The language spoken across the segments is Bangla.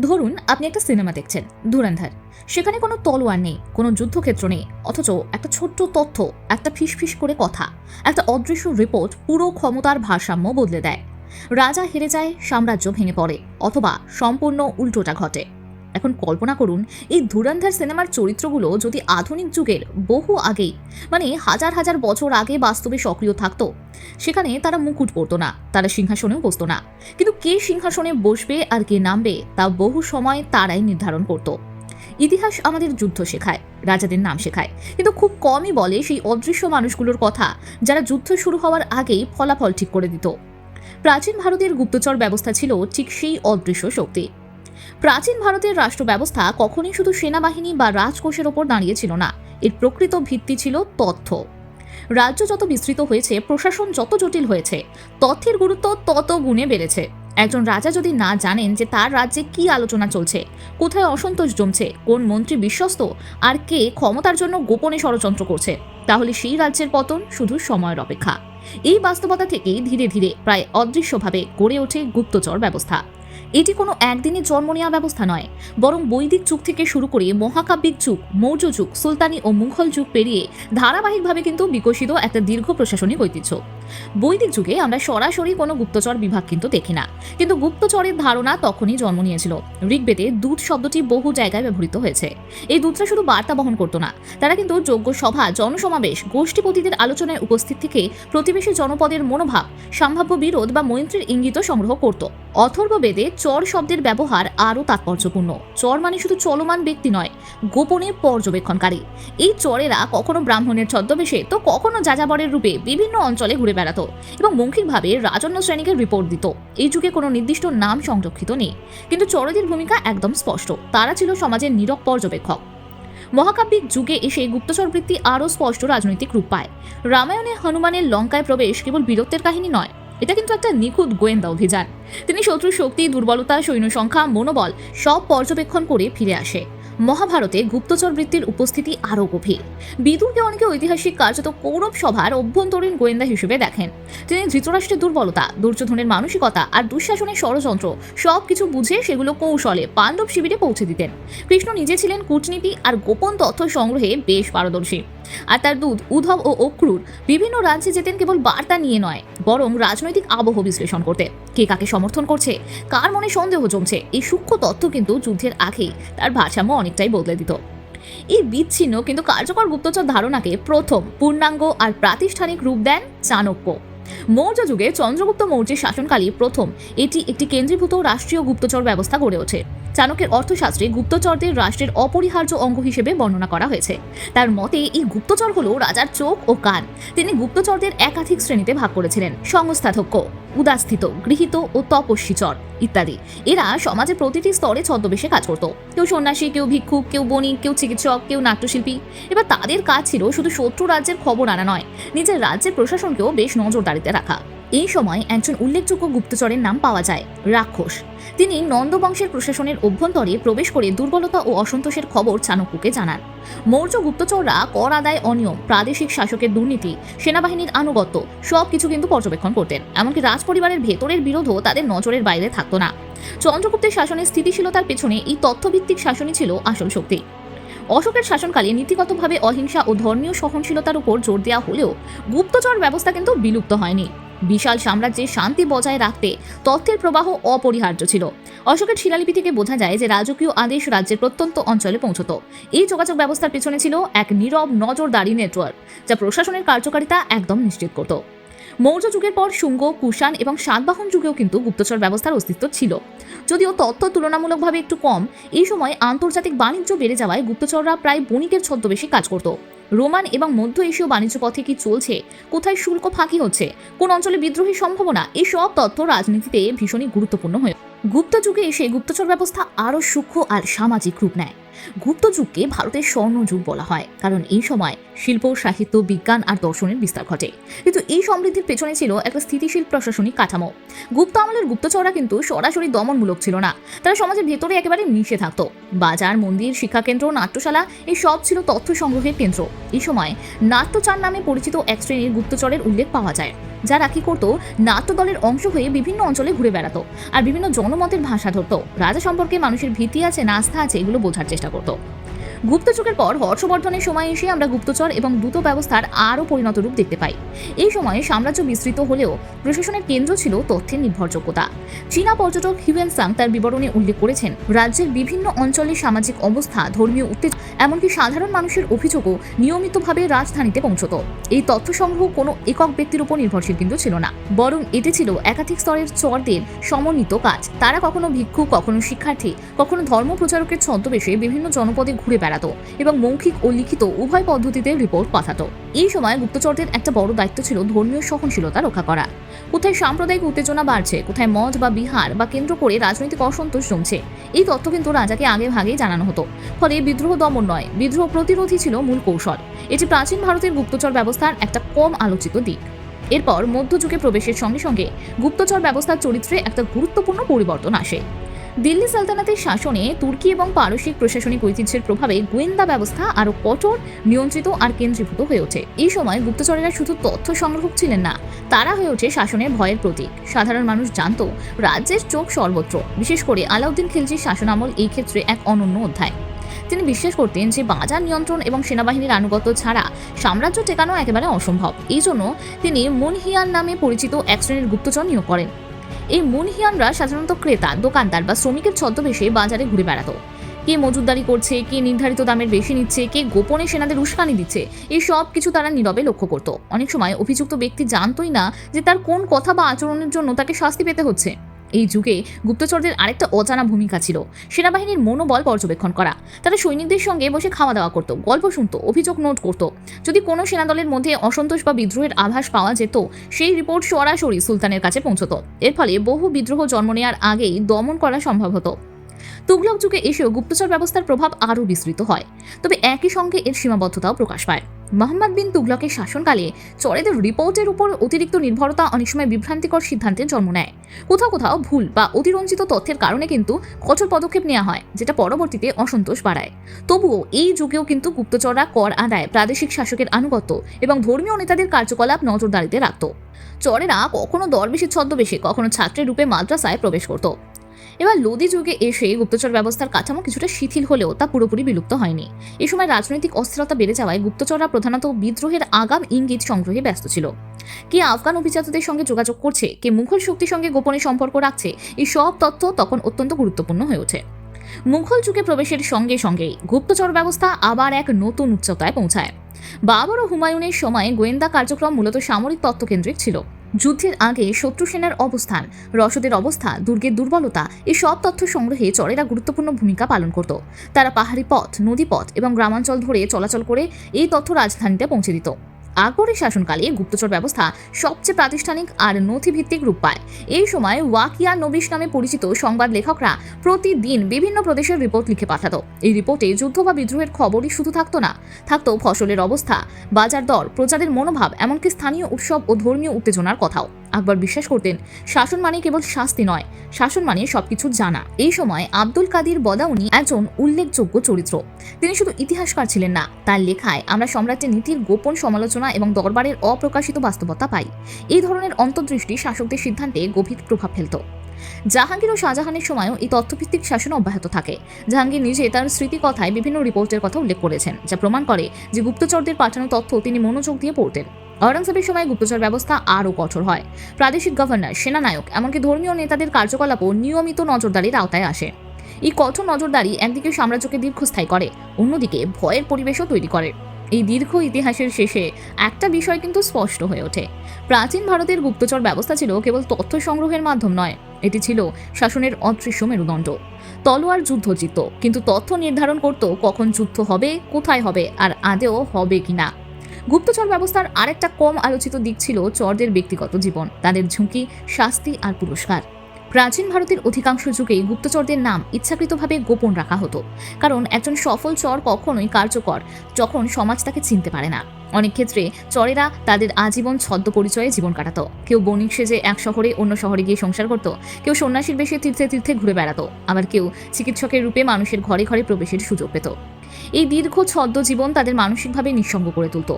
ধরুন, আপনি একটা সিনেমা দেখছেন, ধুরান্ধার। সেখানে কোনো তলোয়ার নেই, কোনো যুদ্ধক্ষেত্র নেই, অথচ একটা ছোট্ট তথ্য, একটা ফিসফিস করে কথা, একটা অদৃশ্য রিপোর্ট পুরো ক্ষমতার ভারসাম্য বদলে দেয়। রাজা হেরে যায়, সাম্রাজ্য ভেঙে পড়ে, অথবা সম্পূর্ণ উল্টোটা ঘটে। এখন কল্পনা করুন, এই ধুরন্ধর সিনেমার চরিত্রগুলো যদি আধুনিক যুগের বহু আগেই মানে হাজার হাজার বছর আগে বাস্তবে সক্রিয় থাকতো, সেখানে তারা মুকুট পরতো না, তারা সিংহাসনেও বসতো না। কিন্তু কে সিংহাসনে বসবে আর কে নামবে, তা বহু সময় তারাই নির্ধারণ করত। ইতিহাস আমাদের যুদ্ধ শেখায়, রাজাদের নাম শেখায়, কিন্তু খুব কমই বলে সেই অদৃশ্য মানুষগুলোর কথা, যারা যুদ্ধ শুরু হওয়ার আগেই ফলাফল ঠিক করে দিত। প্রাচীন ভারতের গুপ্তচর ব্যবস্থা ছিল ঠিক সেই অদৃশ্য শক্তি। প্রাচীন ভারতের রাষ্ট্র ব্যবস্থা কখনোই শুধু সেনাবাহিনী বা রাজকোষের ওপর দাঁড়িয়ে ছিল না। এর প্রকৃত ভিত্তি ছিল তথ্য। রাজ্য যত বিস্তৃত হয়েছে, প্রশাসন যত জটিল হয়েছে, তথ্যের গুরুত্ব তত গুণে বেড়েছে। একজন রাজা যদি না জানেন যে তার রাজ্যে কি আলোচনা চলছে, কোথায় অসন্তোষ জমছে, কোন মন্ত্রী বিশ্বস্ত, আর কে ক্ষমতার জন্য গোপনে ষড়যন্ত্র করছে, তাহলে সেই রাজ্যের পতন শুধু সময়ের অপেক্ষা। এই বাস্তবতা থেকেই ধীরে ধীরে প্রায় অদৃশ্যভাবে গড়ে ওঠে গুপ্তচর ব্যবস্থা। এটি কোনো একদিনে জন্ম নেওয়া ব্যবস্থা নয়, বরং বৈদিক যুগ থেকে শুরু করে মহাকাব্যিক যুগ, মৌর্য যুগ, সুলতানি ও মুঘল যুগ পেরিয়ে ধারাবাহিকভাবে কিন্তু বিকশিত একটা দীর্ঘ প্রশাসনিক ঐতিহ্য। বৈদিক যুগে আমরা সরাসরি কোনো গুপ্তচর বিভাগ কিন্তু দেখি না। কিন্তু গুপ্তচরের ধারণা তখনই জন্ম নিয়েছিল। ঋগ্বেদে দূত শব্দটি বহু জায়গায় ব্যবহৃত হয়েছে। এই দূতরা শুধু বার্তা বহন করতো না, তারা কিন্তু যোগ্য সভা, জনসমাবেশ, গোষ্ঠীপতিদের আলোচনায় উপস্থিত থেকে প্রতিবেশী জনপদের মনোভাব, সম্ভাব্য বিরোধ বা মৈত্রীর ইঙ্গিত সংগ্রহ করত। অথর্ব বেদে চর শব্দের ব্যবহার আরও তাৎপর্যপূর্ণ। চর মানে শুধু চলমান ব্যক্তি নয়, গোপনে পর্যবেক্ষণকারী। এই চরেরা কখনো ব্রাহ্মণের ছদ্মবেশে, তো কখনো যাযাবরের রূপে বিভিন্ন অঞ্চলে ঘুরে বেড়াতো এবং মৌখিকভাবে রাজন্য শ্রেণীকে রিপোর্ট দিত। এই যুগে কোনো নির্দিষ্ট নাম সংরক্ষিত নেই। কিন্তু চরদের ভূমিকা একদম স্পষ্ট। তারা ছিল সমাজের নীরব পর্যবেক্ষক। মহাকাব্যিক যুগে এসে গুপ্তচর বৃত্তি আরও স্পষ্ট রাজনৈতিক রূপ পায়। রামায়ণে হনুমানের লঙ্কায় প্রবেশ কেবল বীরত্বের কাহিনী নয়, এটা কিন্তু একটা নিখুঁত গোয়েন্দা অভিযান। তিনি শত্রুর শক্তি, দুর্বলতা, সৈন্য সংখ্যা, মনোবল সব পর্যবেক্ষণ করে ফিরে আসে। মহাভারতে গুপ্তচর বৃত্তির উপস্থিতি আরও গভীর। বিদুরকে অনেকে ঐতিহাসিক কার্যত কৌরব সভার অভ্যন্তরীণ গোয়েন্দা হিসেবে দেখেন। তিনি ধৃতরাষ্ট্রের দুর্বলতা, দুর্যোধনের মানসিকতা আর দুঃশাসনের ষড়যন্ত্র সব কিছু বুঝে সেগুলো কৌশলে পাণ্ডব শিবিরে পৌঁছে দিতেন। কৃষ্ণ নিজে ছিলেন কূটনীতি আর গোপন তথ্য সংগ্রহে বেশ পারদর্শী। আর তার দুধ উদ্ধব ও অক্রুর বিভিন্ন রাজ্যে যেতেন কেবল বার্তা নিয়ে নয়, বরং রাজনৈতিক আবহ বিশ্লেষণ করতে। কে কাকে সমর্থন করছে, কার মনে সন্দেহ জমছে, এই সূক্ষ্ম তথ্য কিন্তু যুদ্ধের আগেই তার ভারসাম্য অনেকটাই বদলে দিত। এই বিচ্ছিন্ন কিন্তু কার্যকর গুপ্তচর ধারণাকে প্রথম পূর্ণাঙ্গ আর প্রাতিষ্ঠানিক রূপ দেন চাণক্য। মৌর্য যুগে চন্দ্রগুপ্ত মৌর্যের শাসনকালে প্রথম এটি একটি কেন্দ্রীভূত রাষ্ট্রীয় গুপ্তচর ব্যবস্থা গড়ে ওঠে। চাণক্যের অর্থশাস্ত্রে গুপ্তচরদের রাষ্ট্রের অপরিহার্য অঙ্গ হিসেবে বর্ণনা করা হয়েছে। তার মতে, এই গুপ্তচর হল রাজার চোখ ও কান। তিনি গুপ্তচরদের একাধিক শ্রেণীতে ভাগ করেছিলেন। সংস্থাধ্যক্ষ, উদাস্থিত, গৃহীত ও তপস্বীচর ইত্যাদি। এরা সমাজের প্রতিটি স্তরে ছদ্মবেশে কাজ করত। কেউ সন্ন্যাসী, কেউ ভিক্ষুক, কেউ বণিক কেউ চিকিৎসক, কেউ নাট্যশিল্পী। এবার তাদের কাজ ছিল শুধু শত্রু রাজ্যের খবর আনা নয়, নিজের রাজ্যের প্রশাসনকেও বেশ নজরদারিতে রাখা। এই সময় একজন উল্লেখযোগ্য গুপ্তচরের নাম পাওয়া যায়, রাক্ষস। তিনি নন্দবংশের প্রশাসনের অভ্যন্তরে প্রবেশ করে দুর্বলতা ও অসন্তোষের খবর চাণক্যকে জানান। মৌর্য গুপ্তচররা কর আদায় অনিয়ম, প্রাদেশিক শাসকের দুর্নীতি, সেনাবাহিনীর আনুগত্য সব কিছু কিন্তু পর্যবেক্ষণ করতেন। এমনকি রাজপরিবারের ভেতরের বিরোধও তাদের নজরের বাইরে থাকতো না। চন্দ্রগুপ্তের শাসনের স্থিতিশীলতার পেছনে এই তথ্যভিত্তিক শাসনই ছিল আসল শক্তি। অশোকের শাসনকালে নীতিগতভাবে অহিংসা ও ধর্মীয় সহনশীলতার উপর জোর দেওয়া হলেও গুপ্তচর ব্যবস্থা কিন্তু বিলুপ্ত হয়নি। বিশাল সাম্রাজ্যে শান্তি বজায় রাখতে তথ্যের প্রবাহ অপরিহার্য ছিল। অশোকের শিলালিপি থেকে বোঝা যায় যে রাজকীয় আদেশ রাজ্যের প্রত্যন্ত অঞ্চলে পৌঁছত। এই যোগাযোগ ব্যবস্থার পেছনে ছিল এক নীরব নজরদারি নেটওয়ার্ক, যা প্রশাসনের কার্যকারিতা একদম নিশ্চিত করত। মৌর্য যুগের পর শুঙ্গ, কুষাণ এবং সাতবাহন যুগেও কিন্তু গুপ্তচর ব্যবস্থার অস্তিত্ব ছিল। যদিও তথ্য তুলনামূলকভাবে একটু কম, এই সময় আন্তর্জাতিক বাণিজ্য বেড়ে যাওয়ায় গুপ্তচররা প্রায় বণিকের ছদ্মবেশী কাজ করত। রোমান এবং মধ্য এশীয় বাণিজ্য পথে কি চলছে? কোথায় শুল্ক ফাঁকি হচ্ছে? কোন অঞ্চলে বিদ্রোহী সম্ভাবনা? এই সব তথ্য রাজনীতিতে ভীষণই গুরুত্বপূর্ণ হয়ে গুপ্ত যুগে এসে গুপ্তচর ব্যবস্থা আরও সূক্ষ্ম আর সামাজিক রূপ নেয়। গুপ্ত যুগকে ভারতের স্বর্ণ যুগ বলা হয়, কারণ এই সময় শিল্প, সাহিত্য, বিজ্ঞান আর দর্শনের বিস্তার ঘটে। কিন্তু এই সমৃদ্ধির পেছনে ছিল একটা স্থিতিশীল প্রশাসনিক কাঠামো। গুপ্ত আমলের গুপ্তচররা কিন্তু সরাসরি দমনমূলক ছিল না। তারা সমাজের ভেতরে একেবারে মিশে থাকতো। বাজার, মন্দির, শিক্ষাকেন্দ্র, নাট্যশালা, এই সব ছিল তথ্য সংগ্রহের কেন্দ্র। এই সময় নাট্যচার নামে পরিচিত এক শ্রেণির গুপ্তচরের উল্লেখ পাওয়া যায় যারা কি করতো নাট্য দলের অংশ হয়ে বিভিন্ন অঞ্চলে ঘুরে বেড়াতো, আর বিভিন্ন জনমতের ভাষা ধরতো। রাজা সম্পর্কে মানুষের ভীতি আছে না আস্থা আছে, এগুলো বোঝার চেষ্টা করতো গুপ্ত যুগের পর হর্ষবর্ধনের সময় এসে আমরা গুপ্তচর এবং দ্রুত ব্যবস্থার আরও পরিণত রূপ দেখতে পাই। এই সময়ে সাম্রাজ্য বিস্তৃত হলেও প্রশাসনের কেন্দ্র ছিল তথ্যের নির্ভরযোগ্যতা। চীনা পর্যটক হিউয়েন সাং তার বিবরণে উল্লেখ করেছেন, রাজ্যের বিভিন্ন অঞ্চলের সামাজিক অবস্থা, ধর্মীয় উত্তেজ, এমনকি সাধারণ মানুষের অভিযোগও নিয়মিতভাবে রাজধানীতে পৌঁছত। এই তথ্য সংগ্রহ কোনো একক ব্যক্তির উপর নির্ভরশীল কিন্তু ছিল না, বরং এটি ছিল একাধিক স্তরের চরদের সমন্বিত কাজ। তারা কখনো ভিক্ষু, কখনো শিক্ষার্থী, কখনো ধর্ম প্রচারকের ছদ্মবেশে বিভিন্ন জনপদে ঘুরে বেড়াতো এবং মৌখিক ও লিখিত উভয় পদ্ধতিতে রিপোর্ট পাঠাতো। এই সময় গুপ্তচরদের একটা বড় দায়িত্ব ছিল ধর্মীয় সহনশীলতা রক্ষা করা। কোথায় সাম্প্রদায়িক উত্তেজনা বাড়ছে, কোথায় মঠ বা বিহার বা কেন্দ্র করে রাজনৈতিক অসন্তোষ জমছে, এই তথ্য কিন্তু রাজাকে আগে ভাগেই জানানো হতো। ফলে বিদ্রোহ দমন নয়, বিদ্রোহ প্রতিরোধী ছিল মূল কৌশল। এটি প্রাচীন ভারতের গুপ্তচর ব্যবস্থার একটা কম আলোচিত দিক। এরপর মধ্যযুগে প্রবেশের সঙ্গে সঙ্গে গুপ্তচর ব্যবস্থার চরিত্রে একটা গুরুত্বপূর্ণ পরিবর্তন আসে। দিল্লি সালতানাতের শাসনে তুর্কি এবং পারসিক প্রশাসনিক ঐতিহ্যের প্রভাবে গোয়েন্দা ব্যবস্থা আরও কঠোর, নিয়ন্ত্রিত আর কেন্দ্রীভূত হয়ে ওঠে। এই সময় গুপ্তচরেরা শুধু তথ্য সংগ্রহক ছিলেন না, তারা হয়ে ওঠে শাসনের ভয়ের প্রতীক। সাধারণ মানুষ জানত, রাজ্যের চোখ সর্বত্র। বিশেষ করে আলাউদ্দিন খিলজির শাসনামল এই ক্ষেত্রে এক অনন্য অধ্যায়। তিনি বিশ্বাস করতেন যে বাজার নিয়ন্ত্রণ এবং সেনাবাহিনীর আনুগত্য ছাড়া সাম্রাজ্য টেকানো একেবারে অসম্ভব। এই জন্য তিনি মুনহিয়ান নামে পরিচিত এক শ্রেণির গুপ্তচর নিয়োগ করেন। এই মুনহিয়ানরা সাধারণত ক্রেতা, দোকানদার বা শ্রমিকের ছদ্মবেশে বাজারে ঘুরে বেড়াতো। কে মজুদারি করছে, কে নির্ধারিত দামের বেশি নিচ্ছে, কে গোপনে সেনাদের উস্কানি দিচ্ছে, এই সব কিছু তারা নীরবে লক্ষ্য করত। অনেক সময় অভিযুক্ত ব্যক্তি জানতই না যে তার কোন কথা বা আচরণের জন্য তাকে শাস্তি পেতে হচ্ছে। এই যুগে গুপ্তচরদের আরেকটা অজানা ভূমিকা ছিল। সেনাবাহিনীর মনোবল পর্যবেক্ষণ করা। তারা সৈনিকদের সঙ্গে বসে খাওয়া দাওয়া করত, গল্প শুনত, অভিযোগ নোট করত। যদি কোনো সেনাদলের মধ্যে অসন্তোষ বা বিদ্রোহের আভাস পাওয়া যেত, সেই রিপোর্ট সরাসরি সুলতানের কাছে পৌঁছত। এর ফলে বহু বিদ্রোহ জন্ম নেওয়ার আগেই দমন করা সম্ভব হতো। তুগলক যুগে এসেও গুপ্তচর ব্যবস্থার প্রভাব আরও বিস্তৃত হয়। তবে একই সঙ্গে এর সীমাবদ্ধতাও প্রকাশ পায়। মোহাম্মদ বিন তুগলকের শাসনকালে চরেদের রিপোর্টের উপর অতিরিক্ত নির্ভরতা অনেক সময় বিভ্রান্তিকর সিদ্ধান্তের জন্ম নেয়। কোথাও কোথাও ভুল বা অতিরঞ্জিত তথ্যের কারণে কিন্তু কঠোর পদক্ষেপ নেওয়া হয়, যেটা পরবর্তীতে অসন্তোষ বাড়ায়। তবুও এই যুগেও কিন্তু গুপ্তচররা কর আদায়, প্রাদেশিক শাসকের আনুগত্য এবং ধর্মীয় নেতাদের কার্যকলাপ নজরদারিতে রাখত। চরেরা কখনো দরবেশের ছদ্মবেশে, কখনো ছাত্রের রূপে মাদ্রাসায় প্রবেশ করত। এবার লোদি যুগে এসে গুপ্তচর ব্যবস্থার কাঠামো কিছুটা শিথিল হলেও তা পুরোপুরি বিলুপ্ত হয়নি। এ সময় রাজনৈতিক অস্থিরতা বেড়ে যাওয়ায় গুপ্তচররা প্রধানত বিদ্রোহের আগাম ইঙ্গিত সংগ্রহে ব্যস্ত ছিল। কে আফগান অভিজাতদের সঙ্গে যোগাযোগ করছে, কে মুঘল শক্তির সঙ্গে গোপনে সম্পর্ক রাখছে, এই সব তথ্য তখন অত্যন্ত গুরুত্বপূর্ণ হয়ে ওঠে। মুঘল যুগে প্রবেশের সঙ্গে সঙ্গেই গুপ্তচর ব্যবস্থা আবার এক নতুন উচ্চতায় পৌঁছায়। বাবর ও হুমায়ুনের সময় গোয়েন্দা কার্যক্রম মূলত সামরিক তত্ত্বকেন্দ্রিক ছিল। যুদ্ধের আগে শত্রু সেনার অবস্থান, রসদের অবস্থা, দুর্গের দুর্বলতা এই সব তথ্য সংগ্রহে চরেরা গুরুত্বপূর্ণ ভূমিকা পালন করত। তারা পাহাড়ি পথ নদীপথ এবং গ্রামাঞ্চল ধরে চলাচল করে এই তথ্য রাজধানীতে পৌঁছে দিত। আকবরের শাসনকালে গুপ্তচর ব্যবস্থা সবচেয়ে প্রাতিষ্ঠানিক আর নথিভিত্তিক রূপ পায়। এই সময় ওয়াকিয়া নবিশ নামে পরিচিত সংবাদ লেখকরা প্রতিদিন বিভিন্ন প্রদেশের রিপোর্ট লিখে পাঠাতো। এই রিপোর্টে যুদ্ধ বা বিদ্রোহের খবরই শুধু থাকতো না, থাকতো ফসলের অবস্থা, বাজার দর প্রজাদের মনোভাব, এমনকি স্থানীয় উৎসব ও ধর্মীয় উত্তেজনার কথাও। আকবর বিশ্বাস করতেন, শাসন মানে কেবল শাস্তি নয়, শাসন মানে সবকিছু জানা। এই সময় আব্দুল কাদির বদাউনি একজন উল্লেখযোগ্য চরিত্র। তিনি শুধু ইতিহাসকার ছিলেন না, তার লেখায় আমরা সম্রাটের নীতির গোপন সমালোচনা এবং দরবারের অপ্রকাশিত বাস্তবতা পাই। এই ধরনের অন্তর্দৃষ্টি শাসকদের সিদ্ধান্তে গভীর প্রভাব ফেলত। জাহাঙ্গীর ও শাহজাহানের সময়ও এই তথ্যভিত্তিক শাসন অব্যাহত থাকে। জাহাঙ্গীর নিজে তার স্মৃতিকথায় বিভিন্ন রিপোর্টের কথা উল্লেখ করেছেন, যা প্রমাণ করে যে গুপ্তচরদের পাঠানো তথ্য তিনি মনোযোগ দিয়ে পড়তেন। ঔরঙ্গজেবের সময় গুপ্তচর ব্যবস্থা আরও কঠোর হয়। প্রাদেশিক গভর্নর, সেনানায়ক, এমনকি ধর্মীয় নেতাদের কার্যকলাপও নিয়মিত নজরদারির আওতায় আসে। এই কঠোর নজরদারি একদিকে সাম্রাজ্যকে দীর্ঘস্থায়ী করে, অন্যদিকে ভয়ের পরিবেশও তৈরি করে। এই দীর্ঘ ইতিহাসের শেষে একটা বিষয় কিন্তু স্পষ্ট হয়ে ওঠে। প্রাচীন ভারতের গুপ্তচর ব্যবস্থা ছিল কেবল তথ্য সংগ্রহের মাধ্যম নয়, এটি ছিল শাসনের অদৃশ্য মেরুদণ্ড। তলোয়ার যুদ্ধ জিত কিন্তু তথ্য নির্ধারণ করত কখন যুদ্ধ হবে, কোথায় হবে, আর আদেও হবে কিনা। গুপ্তচর ব্যবস্থার আরেকটা কম আলোচিত দিক ছিল চরদের ব্যক্তিগত জীবন, তাদের ঝুঁকি, শাস্তি আর পুরস্কার। প্রাচীন ভারতের অধিকাংশ যুগেই গুপ্তচরদের নাম ইচ্ছাকৃতভাবে গোপন রাখা হতো, কারণ একজন সফল চর কখনোই কার্যকর যখন সমাজ তাকে চিনতে পারে না। অনেক ক্ষেত্রে চরেরা তাদের আজীবন ছদ্ম পরিচয়ে জীবন কাটাত। কেউ বণিক সেজে এক শহরে অন্য শহরে গিয়ে সংসার করত, কেউ সন্ন্যাসীর বেশে তীর্থে তীর্থে ঘুরে বেড়াতো, আবার কেউ চিকিৎসকের রূপে মানুষের ঘরে ঘরে প্রবেশের সুযোগ পেত। এই দীর্ঘ ছদ্ম জীবন তাদের মানসিকভাবে নিঃসঙ্গ করে তুলত।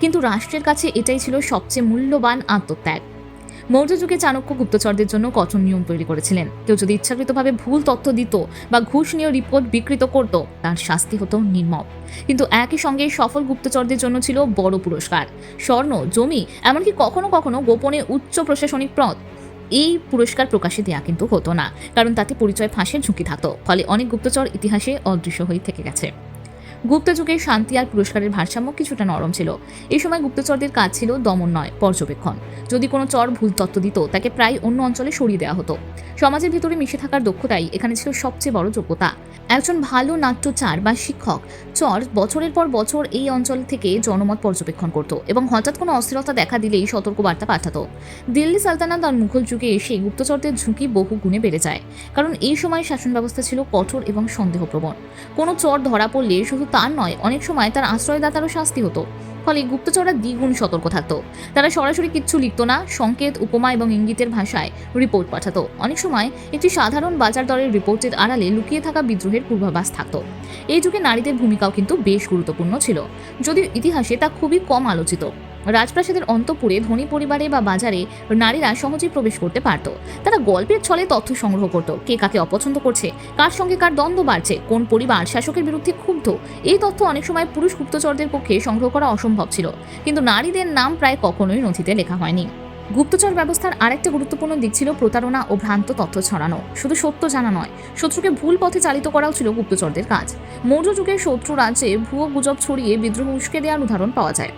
কিন্তু রাষ্ট্রের কাছে এটাই ছিল সবচেয়ে মূল্যবান আত্মত্যাগ। মৌর্য যুগে চাণক্য গুপ্তচরদের জন্য কঠোর নিয়ম তৈরি করেছিলেন। কেউ যদি ইচ্ছাকৃতভাবে ভুল তথ্য দিত বা ঘুষ নিয়ে রিপোর্ট বিকৃত করত, তার শাস্তি হতো নির্মম। কিন্তু একই সঙ্গে সফল গুপ্তচরদের জন্য ছিল বড় পুরস্কার। স্বর্ণ, জমি, এমনকি কখনো কখনো গোপনে উচ্চ প্রশাসনিক পদ। এই পুরস্কার প্রকাশে দেয়া কিন্তু হতো না, কারণ তাতে পরিচয় ফাঁসের ঝুঁকি থাকত। ফলে অনেক গুপ্তচর ইতিহাসে অদৃশ্য হয়ে থেকে গেছে। গুপ্ত যুগে শান্তি আর পুরস্কারের ভারসাম্য কিছুটা নরম ছিল। এই সময় গুপ্তচরদের কাজ ছিল দমন নয়, পর্যবেক্ষণ। যদি কোনো চর ভুল তত্ত্ব দিত, তাকে প্রায় অন্য অঞ্চলে সরিয়ে দেওয়া হতো। সমাজের ভিতরে মিশে থাকার দক্ষতাই এখানে ছিল সবচেয়ে বড় যোগ্যতা। একজন ভালো নাট্যচার বা শিক্ষক চর বছরের পর বছর এই অঞ্চল থেকে জনমত পর্যবেক্ষণ করত এবং হঠাৎ কোনো অস্থিরতা দেখা দিলেই সতর্ক বার্তা পাঠাতো। দিল্লি সালতানাত আর মুঘল যুগে এসে গুপ্তচরদের ঝুঁকি বহু গুণে বেড়ে যায়, কারণ এই সময় শাসন ব্যবস্থা ছিল কঠোর এবং সন্দেহপ্রবণ। কোনো চর ধরা পড়লে শুধু তার নয়, অনেক সময় তার আশ্রয়দাতারও শাস্তি হতো। ফলে গুপ্তচররা দ্বিগুণ সতর্ক থাকতো। তারা সরাসরি কিচ্ছু লিখত না, সংকেত, উপমা এবং ইঙ্গিতের ভাষায় রিপোর্ট পাঠাতো। অনেক সময় একটি সাধারণ বাজার দরের রিপোর্টের আড়ালে লুকিয়ে থাকা বিদ্রোহের পূর্বাভাস থাকতো। এই যুগে নারীদের ভূমিকাও কিন্তু বেশ গুরুত্বপূর্ণ ছিল। যদিও ইতিহাসে তা খুবই কম আলোচিত। রাজপ্রাসাদের অন্তপুরে ধনী পরিবারে বা বাজারে নারীরা সহজেই প্রবেশ করতে পারত। তারা গল্পের ছলে তথ্য সংগ্রহ করত, কে কাকে অপছন্দ করছে, কার সঙ্গে কার দ্বন্দ্ব বাড়ছে, কোন পরিবার শাসকের বিরুদ্ধে ক্ষুব্ধ, এই তথ্য অনেক সময় পুরুষ গুপ্তচরদের পক্ষে সংগ্রহ করা অসম্ভব ছিল, কিন্তু নারীদের নাম প্রায় কখনোই নথিতে লেখা হয়নি। গুপ্তচর ব্যবস্থার আরেকটা গুরুত্বপূর্ণ দিক ছিল প্রতারণা ও ভ্রান্ত তথ্য ছড়ানো, শুধু সত্য জানা নয়, শত্রুকে ভুল পথে চালিত করাও ছিল গুপ্তচরদের কাজ। মৌর্য যুগে শত্রু রাজ্যে ভুয়ো গুজব ছড়িয়ে বিদ্রোহ উস্কে দেওয়ার উদাহরণ পাওয়া যায়।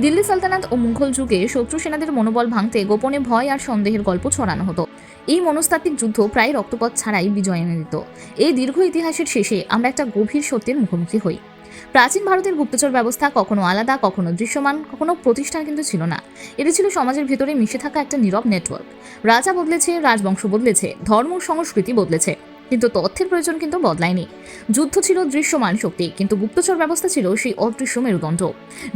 দিল্লি সালতানাত ও মুঘল যুগে শত্রু সেনাদের মনোবল ভাঙতে গোপনে ভয় আর সন্দেহের গল্প ছড়ানো হতো। এই মনস্তাত্ত্বিক যুদ্ধ প্রায় রক্তপথ ছাড়াই বিজয় এনে দিত। এই দীর্ঘ ইতিহাসের শেষে আমরা একটা গভীর সত্যের মুখোমুখি হই। প্রাচীন ভারতের গুপ্তচর ব্যবস্থা কখনো আলাদা, কখনো দৃশ্যমান, কখনো প্রতিষ্ঠান কিন্তু ছিল না। এটি ছিল সমাজের ভেতরে মিশে থাকা একটা নীরব নেটওয়ার্ক রাজা বদলেছে, রাজবংশ বদলেছে, ধর্ম সংস্কৃতি বদলেছে। কিন্তু তথ্যের প্রয়োজন কিন্তু বদলায়নি। যুদ্ধ ছিল দৃশ্যমান শক্তি, কিন্তু গুপ্তচর ব্যবস্থা ছিল সেই অদৃশ্য মেরুদণ্ড,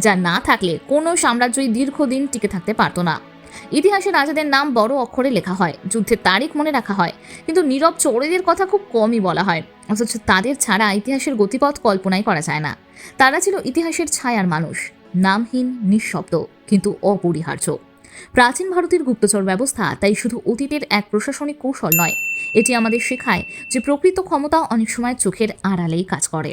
যা না থাকলে কোনো সাম্রাজ্যই দীর্ঘদিন টিকে থাকতে পারত না। ইতিহাসে রাজাদের নাম বড় অক্ষরে লেখা হয়, যুদ্ধের তারিখ মনে রাখা হয়, কিন্তু নীরব চোরেদের কথা খুব কমই বলা হয়, অথচ তাদের ছাড়া ইতিহাসের গতিপথ কল্পনাই করা যায় না। তারা ছিল ইতিহাসের ছায়ার মানুষ, নামহীন, নিঃশব্দ, কিন্তু অপরিহার্য। প্রাচীন ভারতের গুপ্তচর ব্যবস্থা তাই শুধু অতীতের এক প্রশাসনিক কৌশল নয়, এটি আমাদের শেখায় যে প্রকৃত ক্ষমতা অনেক সময় চোখের আড়ালেই কাজ করে।